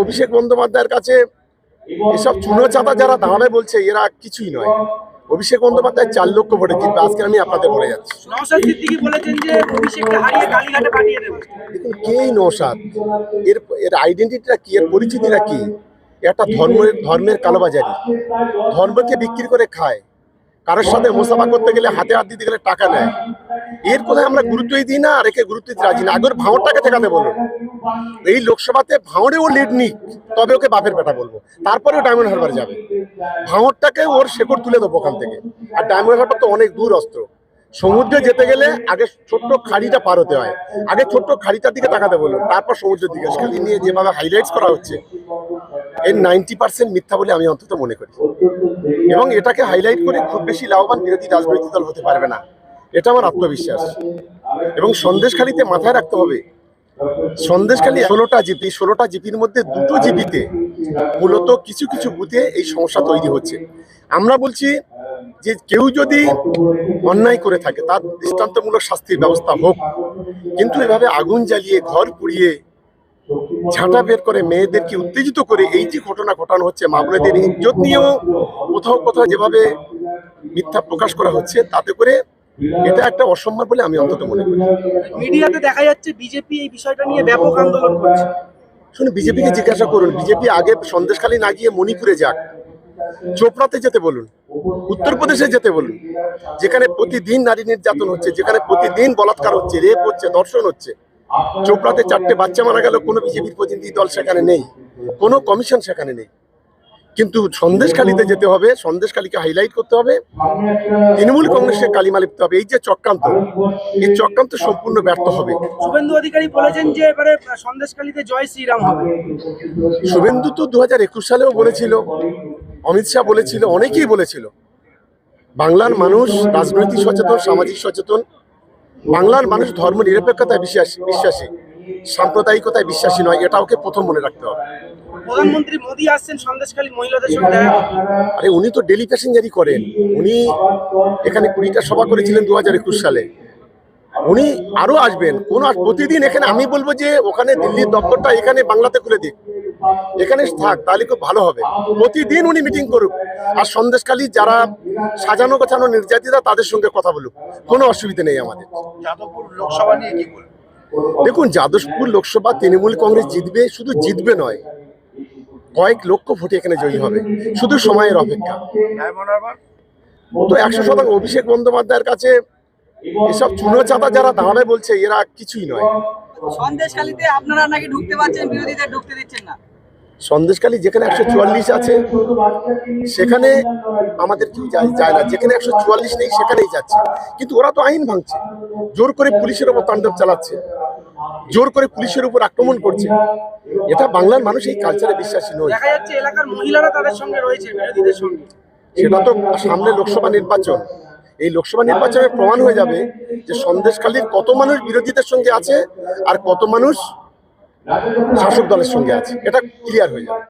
অভিষেক বন্দ্যোপাধ্যায়ের কাছে এসব চুনো চাঁদা যারা দাঁড়াবে বলছে এরা কিছুই নয়। অভিষেক বন্দ্যোপাধ্যায় চার লক্ষ ভোটে জিতবে। আজকে আমি আপনাদের বলে যাচ্ছি। দেখুন কেই নৌসাদ এর এর আইডেন্টিটিটা কি? এর পরিচিতিটা কি? একটা ধর্মের ধর্মের কালোবাজারি। ধর্মকে বিক্রি করে খায়। কারোর সাথে মোসাফা করতে গেলে হাতে হাত দিতে গেলে টাকা নেয়। এর কোথায় আমরা গুরুত্বই দিই না, আর একে গুরুত্ব দিতে রাজি না। আগের ভাঁড়টাকে ঠেকাতে বলুন এই লোকসভাতে ভাঁড়েও লিড নিক, তবে ওকে বাপের বেটা বলব। তারপরেও ডায়মন্ড হারবার যাবে। ভাঁড়টাকে ওর শেকড় তুলে দেবো ওখান থেকে। আর ডায়মন্ড হারবার তো অনেক দূর অস্ত্র। সমুদ্রে যেতে গেলে আগে ছোট্ট খাড়িটা পার হতে হয়। আগে ছোট্ট খাড়িটার দিকে তাকাতে বলুন, তারপর সমুদ্রের দিকে। খালি নিয়ে যেভাবে হাইলাইটস করা হচ্ছে, এর নাইনটি পার্সেন্ট মিথ্যা বলে আমি অন্তত মনে করি। এবং এটাকে হাইলাইট করে খুব বেশি লাভবান বিরোধী রাজনৈতিক দল হতে পারবে না। এটা আমার আত্মবিশ্বাস। এবং সন্দেশখালিতে মাথায় রাখতে হবে, সন্দেশখালী ষোলোটা জিপি, ষোলোটা জিপির মধ্যে দুটো জিপিতে মূলত কিছু কিছু বুথে এই সমস্যা তৈরি হচ্ছে। আমরা বলছি যে কেউ যদি অন্যায় করে থাকে, তার দৃষ্টান্তমূলক শাস্তির ব্যবস্থা হোক, কিন্তু এভাবে আগুন জ্বালিয়ে, ঘর পুড়িয়ে, ঝাঁটা বের করে মেয়েদেরকে উত্তেজিত করে এই যে ঘটনা ঘটানো হচ্ছে মামলাদের ইজ্জত নিয়েও কোথাও কোথাও যেভাবে মিথ্যা প্রকাশ করা হচ্ছে, তাতে করে এটা একটা অসম্মান বলে আমি অন্তত মনে করি। মিডিয়াতে দেখা যাচ্ছে বিজেপি এই বিষয়টা নিয়ে ব্যাপক আন্দোলন করছে। শুনুন বিজেপিকে জিজ্ঞাসা করুন বিজেপি আগে সন্দেশখালী না গিয়ে মণিপুরে যাক চোপড়াতে যেতে বলুন উত্তরপ্রদেশে যেতে বলুন যেখানে প্রতিদিন নারী নির্যাতন হচ্ছে যেখানে প্রতিদিন বলাৎকার হচ্ছে রেপ হচ্ছে ধর্ষণ হচ্ছে চোপড়াতে চারটে বাচ্চা মারা গেল কোনো বিজেপির প্রতিনিধি দল সেখানে নেই কোনো কমিশন সেখানে নেই। কিন্তু সন্দেশখালীতে যেতে হবে সন্দেশখালীকে হাইলাইট করতে হবে তৃণমূল কংগ্রেসকে কালিমা লিখতে হবে এই যে চক্রান্ত এই চক্রান্ত সম্পূর্ণ ব্যর্থ হবে। শুভেন্দু অধিকারী বলেছেন যে এবারে সন্দেশখালীতে জয় শ্রীরাম হবে। শুভেন্দু তো দু হাজার একুশ সালেও বলেছিল অমিত শাহ বলেছিল অনেকেই বলেছিল বাংলার মানুষ রাজনৈতিক সচেতন সামাজিক সচেতন বাংলার মানুষ ধর্ম নিরপেক্ষতায় বিশ্বাসী বিশ্বাসী সাম্প্রদায়িকতায় বিশ্বাসী নয় এটা ওকে প্রথম মনে রাখতে হবে। প্রধানমন্ত্রী মোদী আসছেন সন্দেশখালী মহিলাদের সঙ্গে দেখা আরে উনি তো ডেলি প্যাসেঞ্জারই করেন। উনি এখানে কুড়িটা সভা করেছিলেন দু হাজার একুশ সালে। উনি আরও আসবেন। কোন প্রতিদিন এখানে আমি বলব যে ওখানে দিল্লির দপ্তরটা এখানে বাংলাতে খুলে দিক। এখানে থাক তাহলে খুব ভালো হবে। প্রতিদিন উনি মিটিং করুক। আর সন্দেশখালী যারা সাজানো গোছানো নির্যাতিতা তাদের সঙ্গে কথা বলুক। কোনো অসুবিধা নেই আমাদের। যাদবপুর লোকসভা নিয়ে কি দেখুন যাদবপুর লোকসভা তৃণমূল কংগ্রেস জিতবে শুধু জিতবে নয়। কয়েক লক্ষ ভোটে এখানে জয়ী হবে। শুধু সময়ের অপেক্ষা। তো একশো শতাংশ অভিষেক বন্দ্যোপাধ্যায়ের কাছে এসব চুনো চাঁদা যারা দাঁড়াবে বলছে এরা কিছুই নয়। সন্দেশখালিতে আপনারা নাকি ঢুকতে পারছেন বিরোধীদের ঢুকতে দিচ্ছেন না। সন্দেশখালী যেখানে একশো চুয়াল্লিশ আছে সেখানে আমাদের কেউ যায় যায় না। যেখানে একশো চুয়াল্লিশ নেই সেখানেই যাচ্ছে। কিন্তু ওরা তো আইন ভাঙছে। জোর করে পুলিশের ওপর তাণ্ডব চালাচ্ছে। জোর করে পুলিশের উপর আক্রমণ করছে। এটা বাংলার মানুষ এই কালচারে বিশ্বাসী নয়। দেখা যাচ্ছে এলাকার মহিলারা তাদের সঙ্গে রয়েছে বিরোধীদের সঙ্গে। সেটা তো সামনে লোকসভা নির্বাচন। এই লোকসভা নির্বাচনে প্রমাণ হয়ে যাবে যে সন্দেশখালীর কত মানুষ বিরোধীদের সঙ্গে আছে আর কত মানুষ শাসক দলের সঙ্গে আছে। এটা ক্লিয়ার হয়ে যাবে।